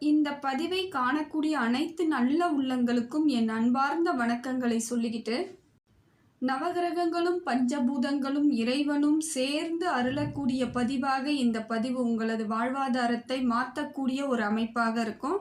இந்த பதிவை காணக்கூடிய அனைத்து நல்ல உள்ளங்களுக்கும் என் அன்பார்ந்த வணக்கங்களை சொல்லிக்கிட்டு நவகிரகங்களும் பஞ்சபூதங்களும் இறைவனும் சேர்ந்து அருளக்கூடிய பதிவாக இந்த பதிவு உங்களது வாழ்வாதாரத்தை மாற்றக்கூடிய ஒரு அமைப்பாக இருக்கும்.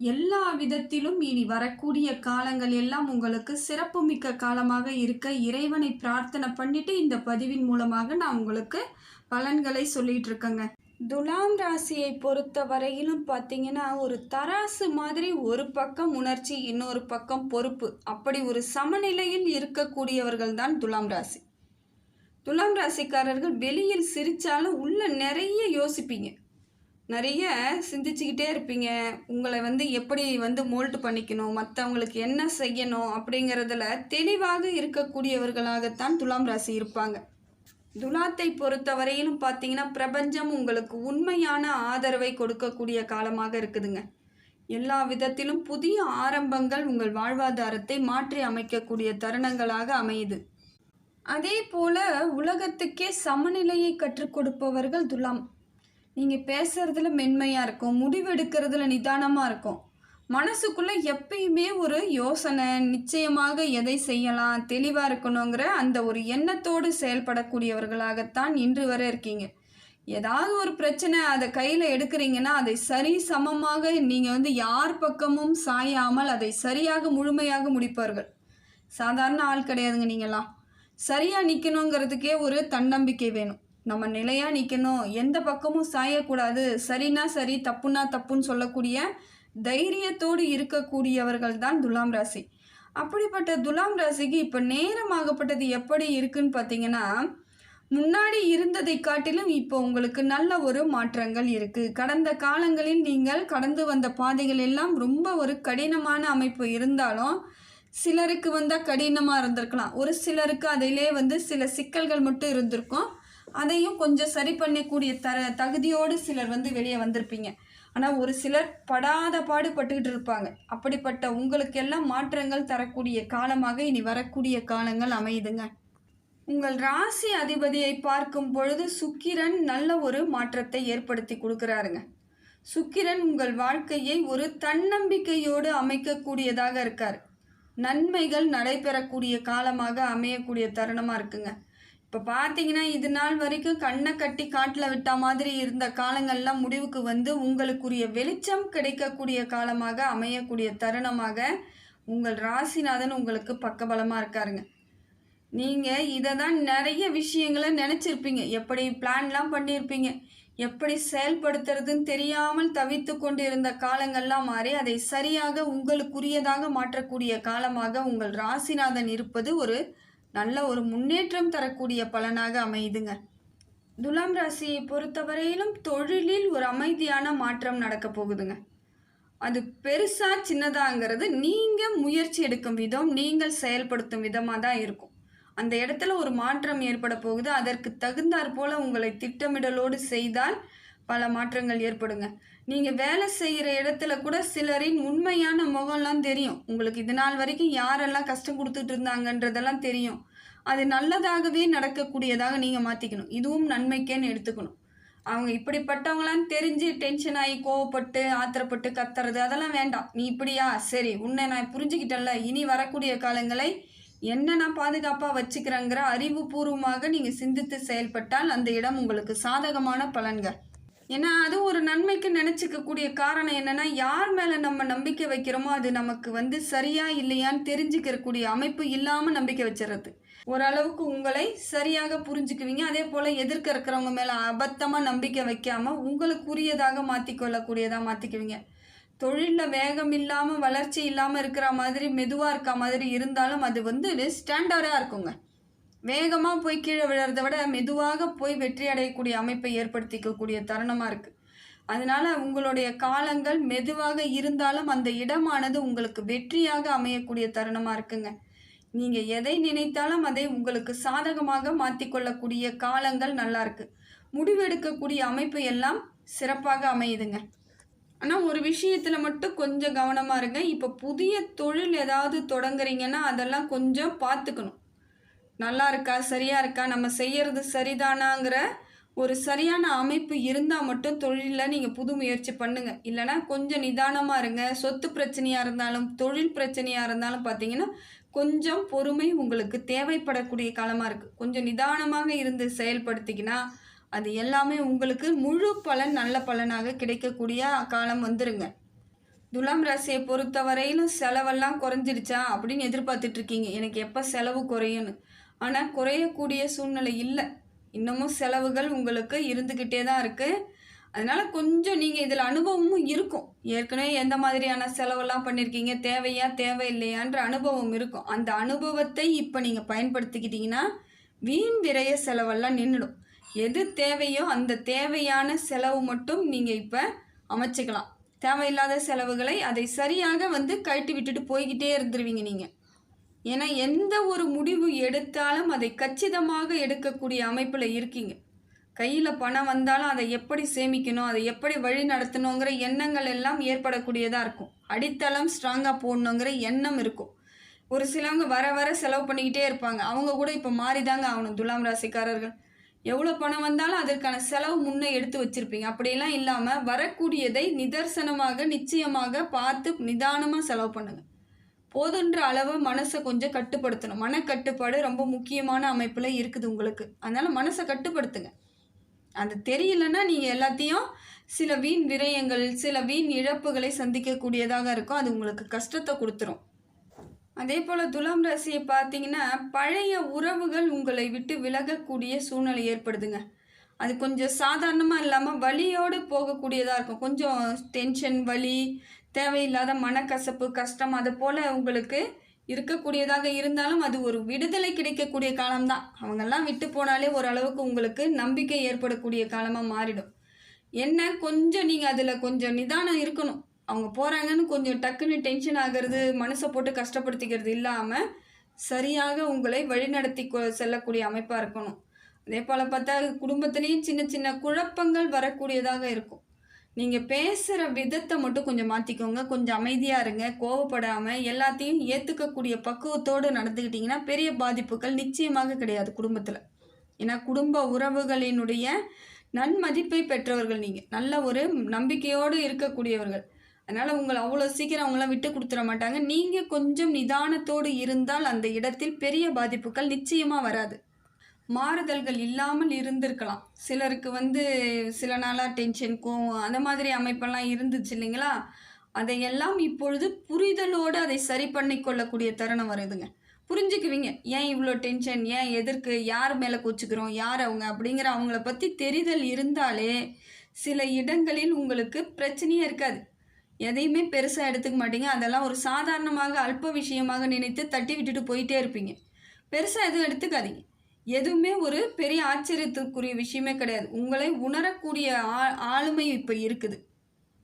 எல்லா விதத்திலும் இனி வரக்கூடிய காலங்கள் எல்லாம் உங்களுக்கு சிறப்புமிக்க காலமாக இருக்க இறைவனை பிரார்த்தனை பண்ணிட்டு இந்த பதிவின் மூலமாக நான் உங்களுக்கு பலன்களை சொல்லிட்டு இருக்கேங்க துலாம் ராசியை பொறுத்த வரையிலும் பார்த்தீங்கன்னா ஒரு தராசு மாதிரி ஒரு பக்கம் உணர்ச்சி இன்னொரு பக்கம் பொறுப்பு. அப்படி ஒரு சமநிலையில் இருக்கக்கூடியவர்கள் தான் துலாம் ராசி. துலாம் ராசிக்காரர்கள் வெளியில் சிரித்தாலும் உள்ள நிறைய யோசிப்பீங்க. நிறைய சிந்திச்சுக்கிட்டே இருப்பீங்க. உங்களை வந்து எப்படி வந்து மோல்ட் பண்ணிக்கணும் மற்றவங்களுக்கு என்ன செய்யணும் அப்படிங்கிறதுல தெளிவாக இருக்கக்கூடியவர்களாகத்தான் துலாம் ராசி இருப்பாங்க. துலாத்தை பொறுத்த வரையிலும் பார்த்தீங்கன்னா பிரபஞ்சம் உங்களுக்கு உண்மையான ஆதரவை கொடுக்கக்கூடிய காலமாக இருக்குதுங்க. எல்லா விதத்திலும் புதிய ஆரம்பங்கள் உங்கள் வாழ்வாதாரத்தை மாற்றி அமைக்கக்கூடிய தருணங்களாக அமையுது. அதே போல உலகத்துக்கே சமநிலையை கற்றுக் கொடுப்பவர்கள் துலாம். நீங்கள் பேசுறதுல மென்மையாக இருக்கும் முடிவெடுக்கிறதுல நிதானமாக இருக்கும். மனசுக்குள்ளே எப்பயுமே ஒரு யோசனை நிச்சயமாக எதை செய்யலாம் தெளிவாக இருக்கணுங்கிற அந்த ஒரு எண்ணத்தோடு செயல்படக்கூடியவர்களாகத்தான் இன்று வரை இருக்கீங்க. ஏதாவது ஒரு பிரச்சனை அதை கையில் எடுக்கிறீங்கன்னா அதை சரி சமமாக நீங்கள் வந்து யார் பக்கமும் சாயாமல் அதை சரியாக முழுமையாக முடிப்பார்கள் சாதாரண ஆள் கிடையாதுங்க நீங்களாம் சரியாக நிற்கணுங்கிறதுக்கே ஒரு தன்னம்பிக்கை வேணும். நம்ம நிலையாக நிற்கணும் எந்த பக்கமும் சாயக்கூடாது. சரினா சரி தப்புனா தப்புன்னு சொல்லக்கூடிய தைரியத்தோடு இருக்கக்கூடியவர்கள் தான் துலாம் ராசி. அப்படிப்பட்ட துலாம் ராசிக்கு இப்போ நேரம் ஆகப்பட்டது எப்படி இருக்குன்னு பார்த்தீங்கன்னா முன்னாடி இருந்ததை காட்டிலும் இப்போ உங்களுக்கு நல்ல ஒரு மாற்றங்கள் இருக்குது கடந்த காலங்களில் நீங்கள் கடந்து வந்த பாதைகள் எல்லாம் ரொம்ப ஒரு கடினமான அமைப்பு இருந்தாலும் சிலருக்கு வந்தால் கடினமாக இருந்திருக்கலாம். ஒரு சிலருக்கு அதிலே வந்து சில சிக்கல்கள் மட்டும் இருந்திருக்கும். அதையும் கொஞ்சம் சரி பண்ணக்கூடிய தர தகுதியோடு சிலர் வந்து வெளியே வந்திருப்பீங்க. ஆனால் ஒரு சிலர் படாத பாடுபட்டுக்கிட்டு இருப்பாங்க. அப்படிப்பட்ட உங்களுக்கெல்லாம் மாற்றங்கள் தரக்கூடிய காலமாக இனி வரக்கூடிய காலங்கள் அமையுதுங்க. உங்கள் ராசி அதிபதியை பார்க்கும் பொழுது சுக்கிரன் நல்ல ஒரு மாற்றத்தை ஏற்படுத்தி கொடுக்குறாருங்க. சுக்கிரன் உங்கள் வாழ்க்கையை ஒரு தன்னம்பிக்கையோடு அமைக்கக்கூடியதாக இருக்கார். நன்மைகள் நடைபெறக்கூடிய காலமாக அமையக்கூடிய தருணமாக இருக்குங்க. இப்போ பார்த்தீங்கன்னா இது நாள் வரைக்கும் கண்ணை கட்டி காட்டில் விட்ட மாதிரி இருந்த காலங்கள்லாம் முடிவுக்கு வந்து உங்களுக்குரிய வெளிச்சம் கிடைக்கக்கூடிய காலமாக அமையக்கூடிய தருணமாக உங்கள் ராசிநாதன் உங்களுக்கு பக்கபலமாக இருக்காருங்க. நீங்கள் இதை தான் நிறைய விஷயங்களை நினச்சிருப்பீங்க. எப்படி பிளான்லாம் பண்ணியிருப்பீங்க எப்படி செயல்படுத்துறதுன்னு தெரியாமல் தவித்து கொண்டு இருந்த காலங்கள்லாம் மாறி அதை சரியாக உங்களுக்குரியதாக மாற்றக்கூடிய காலமாக உங்கள் ராசிநாதன் இருப்பது ஒரு நல்ல ஒரு முன்னேற்றம் தரக்கூடிய பலனாக அமையுதுங்க. துலாம் ராசியை பொறுத்தவரையிலும் தொழிலில் ஒரு அமைதியான மாற்றம் நடக்க போகுதுங்க. அது பெருசா சின்னதாங்கிறது நீங்கள் முயற்சி எடுக்கும் விதம் நீங்கள் செயல்படுத்தும் விதமாக தான் இருக்கும். அந்த இடத்துல ஒரு மாற்றம் ஏற்பட போகுது. அதற்கு தகுந்தாற் போல உங்களை திட்டமிடலோடு செய்தால் பல மாற்றங்கள் ஏற்படுங்க. நீங்கள் வேலை செய்கிற இடத்துல கூட சிலரின் உண்மையான முகம்லாம் தெரியும். உங்களுக்கு இது நாள் வரைக்கும் யாரெல்லாம் கஷ்டம் கொடுத்துட்டு இருந்தாங்கன்றதெல்லாம் தெரியும். அது நல்லதாகவே நடக்கக்கூடியதாக நீங்கள் மாற்றிக்கணும் இதுவும் நன்மைக்கேன்னு எடுத்துக்கணும். அவங்க இப்படிப்பட்டவங்களான்னு தெரிஞ்சு டென்ஷன் ஆகி கோவப்பட்டு ஆத்திரப்பட்டு கத்துறது அதெல்லாம் வேண்டாம். நீ இப்படியா? சரி உன்னை நான் புரிஞ்சுக்கிட்டேன்ல. இனி வரக்கூடிய காலங்களை என்ன நான் பாதுகாப்பாக வச்சுக்கிறேங்கிற அறிவுபூர்வமாக நீங்கள் சிந்தித்து செயல்பட்டால் அந்த இடம் உங்களுக்கு சாதகமான பலன்கள். ஏன்னா அது ஒரு நன்மைக்கு நினச்சிக்கக்கூடிய காரணம் என்னன்னா யார் மேலே நம்ம நம்பிக்கை வைக்கிறோமோ அது நமக்கு வந்து சரியா இல்லையான்னு தெரிஞ்சுக்கிறக்கூடிய அமைப்பு இல்லாமல் நம்பிக்கை வச்சிடுறது ஓரளவுக்கு உங்களை சரியாக புரிஞ்சுக்குவீங்க. அதே போல் எதிர்க்க இருக்கிறவங்க மேலே அபத்தமாக நம்பிக்கை வைக்காமல் உங்களுக்குரியதாக மாற்றிக்கொள்ளக்கூடியதாக மாற்றிக்குவீங்க தொழிலில் வேகம் இல்லாமல் வளர்ச்சி இல்லாமல் இருக்கிற மாதிரி மெதுவாக இருக்க மாதிரி இருந்தாலும் அது வந்து ஸ்டாண்டர்டாக இருக்குங்க. வேகமாக போய் கீழே விழுறத விட மெதுவாக போய் வெற்றி அடையக்கூடிய அமைப்பை ஏற்படுத்திக்கக்கூடிய தருணமாக இருக்குது அதனால் உங்களுடைய காலங்கள் மெதுவாக இருந்தாலும் அந்த இடமானது உங்களுக்கு வெற்றியாக அமையக்கூடிய தருணமாக இருக்குங்க. நீங்கள் எதை நினைத்தாலும் அதை உங்களுக்கு சாதகமாக மாற்றிக்கொள்ளக்கூடிய காலங்கள் நல்லாயிருக்கு முடிவெடுக்கக்கூடிய அமைப்பு எல்லாம் சிறப்பாக அமையுதுங்க. ஆனால் ஒரு விஷயத்தில் மட்டும் கொஞ்சம் கவனமாக இருங்க. இப்போ புதிய தொழில் ஏதாவது தொடங்குறீங்கன்னா அதெல்லாம் கொஞ்சம் பார்த்துக்கணும். நல்லா இருக்கா சரியாக இருக்கா நம்ம செய்கிறது சரிதானாங்கிற ஒரு சரியான அமைப்பு இருந்தால் மட்டும் தொழிலில் நீங்கள் புது முயற்சி பண்ணுங்கள் இல்லைனா கொஞ்சம் நிதானமாக இருங்க. சொத்து பிரச்சனையாக இருந்தாலும் தொழில் பிரச்சனையாக இருந்தாலும் பார்த்தீங்கன்னா கொஞ்சம் பொறுமை உங்களுக்கு தேவைப்படக்கூடிய காலமாக இருக்குது கொஞ்சம் நிதானமாக இருந்து செயல்படுத்திக்கினா அது எல்லாமே உங்களுக்கு முழு பலன் நல்ல பலனாக கிடைக்கக்கூடிய காலம் வந்துருங்க. துலாம் ராசியை பொறுத்த வரையிலும் செலவெல்லாம் குறைஞ்சிருச்சா அப்படின்னு எதிர்பார்த்துட்ருக்கீங்க எனக்கு எப்போ செலவு குறையும்னு? ஆனால் குறையக்கூடிய சூழ்நிலை இல்லை. இன்னமும் செலவுகள் உங்களுக்கு இருந்துக்கிட்டே தான் இருக்குது அதனால் கொஞ்சம் நீங்கள் இதில் அனுபவமும் இருக்கும். ஏற்கனவே எந்த மாதிரியான செலவெல்லாம் பண்ணியிருக்கீங்க தேவையா தேவையில்லையான்ற அனுபவம் இருக்கும். அந்த அனுபவத்தை இப்போ நீங்கள் பயன்படுத்திக்கிட்டிங்கன்னா வீண் விரைய செலவெல்லாம் நின்றுடும் எது தேவையோ அந்த தேவையான செலவு மட்டும் நீங்கள் இப்போ அமைச்சிக்கலாம். தேவையில்லாத செலவுகளை அதை சரியாக வந்து கழட்டி விட்டுட்டு போய்கிட்டே இருந்துருவீங்க நீங்கள் ஏன்னா எந்த ஒரு முடிவு எடுத்தாலும் அதை கச்சிதமாக எடுக்கக்கூடிய அமைப்பில் இருக்கீங்க. கையில் பணம் வந்தாலும் அதை எப்படி சேமிக்கணும் அதை எப்படி வழி நடத்தணுங்கிற எண்ணங்கள் எல்லாம் ஏற்படக்கூடியதாக இருக்கும். அடித்தளம் ஸ்ட்ராங்காக போடணுங்கிற எண்ணம் இருக்கும். ஒரு சிலவங்க வர வர செலவு பண்ணிக்கிட்டே இருப்பாங்க. அவங்க கூட இப்போ மாறிதாங்க ஆகணும் துலாம் ராசிக்காரர்கள். எவ்வளோ பணம் வந்தாலும் அதற்கான செலவு முன்னே எடுத்து வச்சுருப்பீங்க. அப்படியெல்லாம் இல்லாமல் வரக்கூடியதை நிதர்சனமாக நிச்சயமாக பார்த்து நிதானமாக செலவு பண்ணுங்கள் போதுன்ற அளவு மனசை கொஞ்சம் கட்டுப்படுத்தணும். மனக்கட்டுப்பாடு ரொம்ப முக்கியமான அமைப்பில் இருக்குது உங்களுக்கு. அதனால் மனசை கட்டுப்படுத்துங்க. அது தெரியலன்னா நீங்கள் எல்லாத்தையும் சில வீண் விரயங்கள் சில வீண் இழப்புகளை சந்திக்கக்கூடியதாக இருக்கும். அது உங்களுக்கு கஷ்டத்தை கொடுத்துரும். அதே போல் துலாம் ராசியை பார்த்தீங்கன்னா பழைய உறவுகள் உங்களை விட்டு விலகக்கூடிய சூழ்நிலை ஏற்படுதுங்க. அது கொஞ்சம் சாதாரணமாக இல்லாமல் வலியோடு போகக்கூடியதாக இருக்கும். கொஞ்சம் டென்ஷன் வலி தேவையில்லாத மனக்கசப்பு கஷ்டம் அது போல் உங்களுக்கு இருக்கக்கூடியதாக இருந்தாலும் அது ஒரு விடுதலை கிடைக்கக்கூடிய காலம்தான். அவங்கெல்லாம் விட்டு போனாலே ஓரளவுக்கு உங்களுக்கு நம்பிக்கை ஏற்படக்கூடிய காலமாக மாறிடும். என்ன? கொஞ்சம் நீங்கள் அதில் கொஞ்சம் நிதானம் இருக்கணும். அவங்க போகிறாங்கன்னு கொஞ்சம் டக்குன்னு டென்ஷன் ஆகிறது மனசை போட்டு கஷ்டப்படுத்திக்கிறது இல்லாமல் சரியாக உங்களை வழிநடத்தி செல்லக்கூடிய அமைப்பாக இருக்கணும். அதே போல் பார்த்தா குடும்பத்துலேயும் சின்ன சின்ன குழப்பங்கள் வரக்கூடியதாக இருக்கும். நீங்கள் பேசுகிற விதத்தை மட்டும் கொஞ்சம் மாற்றிக்கோங்க கொஞ்சம் அமைதியாக இருங்க. கோவப்படாமல் எல்லாத்தையும் ஏற்றுக்கக்கூடிய பக்குவத்தோடு நடந்துக்கிட்டிங்கன்னா பெரிய பாதிப்புகள் நிச்சயமாக கிடையாது குடும்பத்தில். ஏன்னா குடும்ப உறவுகளினுடைய நன்மதிப்பை பெற்றவர்கள் நீங்கள் நல்ல ஒரு நம்பிக்கையோடு இருக்கக்கூடியவர்கள். அதனால் உங்களை அவ்வளோ சீக்கிரம் அவங்களாம் விட்டு கொடுத்துட மாட்டாங்க. நீங்கள் கொஞ்சம் நிதானத்தோடு இருந்தால் அந்த இடத்தில் பெரிய பாதிப்புகள் நிச்சயமாக வராது. மாறுதல்கள் இல்லாமல் இருந்திருக்கலாம். சிலருக்கு வந்து சில நாளாக டென்ஷன் கோவம் அந்த மாதிரி அமைப்பெல்லாம் இருந்துச்சு இல்லைங்களா? அதையெல்லாம் இப்பொழுது புரிதலோடு அதை சரி பண்ணிக்கொள்ளக்கூடிய தருணம் வருதுங்க. புரிஞ்சுக்குவீங்க. ஏன் இவ்வளோ டென்ஷன் ஏன் எதற்கு? யார் மேலே கொச்சுக்கிறோம்? யார் அவங்க? அப்படிங்கிற அவங்கள பற்றி தெரிதல் இருந்தாலே சில இடங்களில் உங்களுக்கு பிரச்சனையே இருக்காது. எதையுமே பெருசாக எடுத்துக்க மாட்டீங்க. அதெல்லாம் ஒரு சாதாரணமாக அல்ப விஷயமாக நினைத்து தட்டி விட்டுட்டு போயிட்டே இருப்பீங்க. பெருசாக எதுவும் எடுத்துக்காதீங்க. எதுவுமே ஒரு பெரிய ஆச்சரியத்துக்குரிய விஷயமே கிடையாது. உங்களை உணரக்கூடிய ஆ ஆளுமை இப்போ இருக்குது.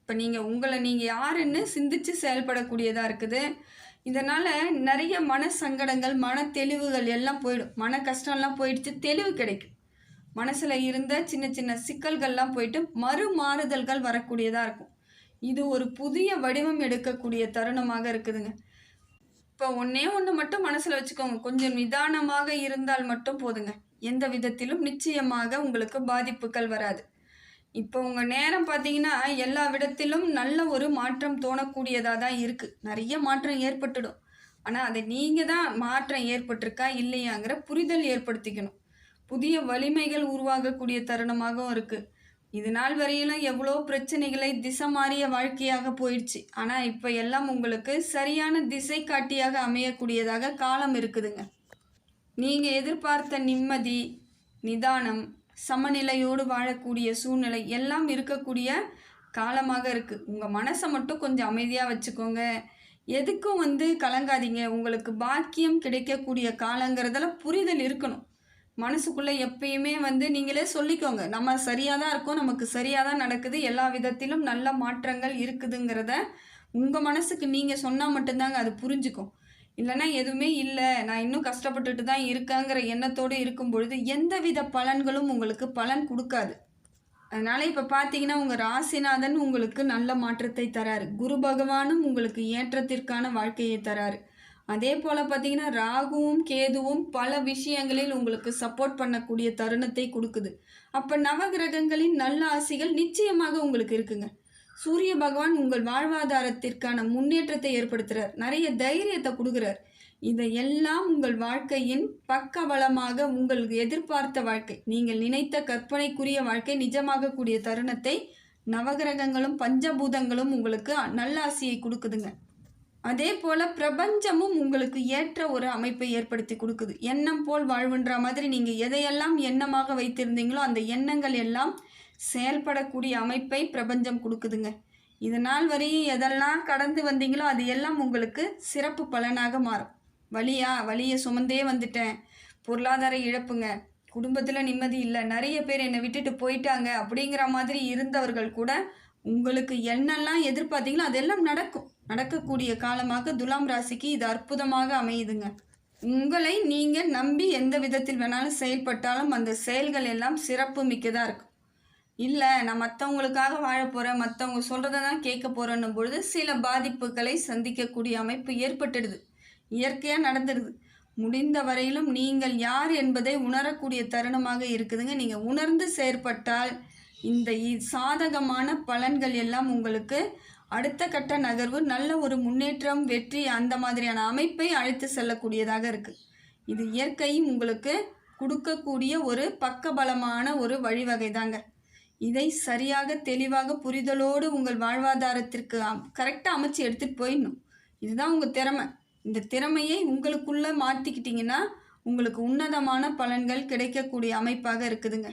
இப்போ நீங்கள் உங்களை நீங்கள் யாருன்னு சிந்திச்சு செயல்படக்கூடியதாக இருக்குது. இதனால் நிறைய மன சங்கடங்கள் மன தெளிவுகள் எல்லாம் போயிடும். மன கஷ்டம்லாம் போயிடுச்சு தெளிவு கிடைக்கும். மனசில் இருந்த சின்ன சின்ன சிக்கல்கள்லாம் போயிட்டு மறு மாறுதல்கள் வரக்கூடியதாக இருக்கும். இது ஒரு புதிய வடிவம் எடுக்கக்கூடிய தருணமாக இருக்குதுங்க. இப்போ ஒன்றே ஒன்று மட்டும் மனசில் வச்சுக்கோங்க. கொஞ்சம் நிதானமாக இருந்தால் மட்டும் போதுங்க. எந்த விதத்திலும் நிச்சயமாக உங்களுக்கு பாதிப்புகள் வராது. இப்போ உங்கள் நேரம் பார்த்தீங்கன்னா எல்லா விதத்திலும் நல்ல ஒரு மாற்றம் தோணக்கூடியதாக தான் இருக்குது நிறைய மாற்றம் ஏற்பட்டுடும். ஆனால் அதை நீங்கள் தான் மாற்றம் ஏற்பட்டிருக்கா இல்லையாங்கிற புரிதல் ஏற்படுத்திக்கணும். புதிய வலிமைகள் உருவாகக்கூடிய தருணமாகவும் இருக்குது இது நாள் வரையிலும் எவ்வளோ பிரச்சனைகளை திசை மாறிய வாழ்க்கையாக போயிடுச்சு. ஆனால் இப்போ எல்லாம் உங்களுக்கு சரியான திசை காட்டியாக அமையக்கூடியதாக காலம் இருக்குதுங்க. நீங்கள் எதிர்பார்த்த நிம்மதி நிதானம் சமநிலையோடு வாழக்கூடிய சூழ்நிலை எல்லாம் இருக்கக்கூடிய காலமாக இருக்குது உங்கள் மனசை மட்டும் கொஞ்சம் அமைதியாக வச்சுக்கோங்க. எதுக்கும் வந்து கலங்காதீங்க. உங்களுக்கு பாக்கியம் கிடைக்கக்கூடிய காலங்கிறதுல புரிதல் இருக்கணும். மனசுக்குள்ளே எப்பயுமே வந்து நீங்களே சொல்லிக்கோங்க. நம்ம சரியாக தான் இருக்கோம் நமக்கு சரியாக தான் நடக்குது எல்லா விதத்திலும் நல்ல மாற்றங்கள் இருக்குதுங்கிறத உங்கள் மனசுக்கு நீங்கள் சொன்னால் மட்டும்தாங்க அது புரிஞ்சுக்கும். இல்லைன்னா எதுவுமே இல்லை நான் இன்னும் கஷ்டப்பட்டுட்டு தான் இருக்கேங்கிற எண்ணத்தோடு இருக்கும் பொழுது எந்த வித பலன்களும் உங்களுக்கு பலன் கொடுக்காது. அதனால் இப்போ பார்த்தீங்கன்னா உங்கள் ராசிநாதன் உங்களுக்கு நல்ல மாற்றத்தை தராரு. குரு பகவானும் உங்களுக்கு ஏற்றத்திற்கான வாழ்க்கையை தராரு. அதே போல் பார்த்தீங்கன்னா ராகுவும் கேதுவும் பல விஷயங்களில் உங்களுக்கு சப்போர்ட் பண்ணக்கூடிய தருணத்தை கொடுக்குது. அப்போ நவகிரகங்களின் நல்ல ஆசைகள் நிச்சயமாக உங்களுக்கு இருக்குங்க. சூரிய பகவான் உங்கள் வாழ்வாதாரத்திற்கான முன்னேற்றத்தை ஏற்படுத்துகிறார் நிறைய தைரியத்தை கொடுக்குறார். இதையெல்லாம் உங்கள் வாழ்க்கையின் பக்கபலமாக உங்களுக்கு எதிர்பார்த்த வாழ்க்கை நீங்கள் நினைத்த கற்பனைக்குரிய வாழ்க்கை நிஜமாகக்கூடிய தருணத்தை நவகிரகங்களும் பஞ்சபூதங்களும் உங்களுக்கு நல்ல ஆசையை கொடுக்குதுங்க. அதே போல் பிரபஞ்சமும் உங்களுக்கு ஏற்ற ஒரு அமைப்பை ஏற்படுத்தி கொடுக்குது. எண்ணம் போல் வாழ்வுன்ற மாதிரி நீங்கள் எதையெல்லாம் எண்ணமாக வைத்திருந்தீங்களோ அந்த எண்ணங்கள் எல்லாம் செயல்படக்கூடிய அமைப்பை பிரபஞ்சம் கொடுக்குதுங்க. இதனால் வரையும் எதெல்லாம் கடந்து வந்தீங்களோ அது எல்லாம் உங்களுக்கு சிறப்பு பலனாக மாறும். வழியா வழியை சுமந்தே வந்துட்டேன். பொருளாதார இழப்புங்க. குடும்பத்தில் நிம்மதி இல்லை. நிறைய பேர் என்னை விட்டுட்டு போயிட்டாங்க. அப்படிங்கிற மாதிரி இருந்தவர்கள் கூட உங்களுக்கு என்னெல்லாம் எதிர்பார்த்தீங்களோ அதெல்லாம் நடக்கும். நடக்கக்கூடிய காலமாக துலாம் ராசிக்கு இது அற்புதமாக அமையுதுங்க. உங்களை நீங்கள் நம்பி எந்த விதத்தில் வேணாலும் செயல்பட்டாலும் அந்த செயல்கள் எல்லாம் சிறப்பு மிக்கதாக இருக்கும். இல்லை நான் மற்றவங்களுக்காக வாழ போகிறேன் மற்றவங்க சொல்கிறத தான் கேட்க போகிறேன்னும் பொழுது சில பாதிப்புகளை சந்திக்கக்கூடிய அமைப்பு ஏற்பட்டுடுது. இயற்கையாக நடந்துடுது. முடிந்த வரையிலும் நீங்கள் யார் என்பதை உணரக்கூடிய தருணமாக இருக்குதுங்க. நீங்கள் உணர்ந்து செயற்பட்டால் இந்த இ- சாதகமான பலன்கள் எல்லாம் உங்களுக்கு அடுத்த கட்ட நகர்வு நல்ல ஒரு முன்னேற்றம் வெற்றி அந்த மாதிரியான அமைப்பை அழைத்து செல்லக்கூடியதாக இருக்குது இது இயற்கையும் உங்களுக்கு கொடுக்கக்கூடிய ஒரு பக்கபலமான ஒரு வழிவகை தாங்க இதை சரியாக தெளிவாக புரிதலோடு உங்கள் வாழ்வாதாரத்திற்கு கரெக்டாக அமைச்சு எடுத்துகிட்டு போயிடணும். இதுதான் உங்கள் திறமை. இந்த திறமையை உங்களுக்குள்ளே மாற்றிக்கிட்டிங்கன்னா உங்களுக்கு உன்னதமான பலன்கள் கிடைக்கக்கூடிய அமைப்பாக இருக்குதுங்க.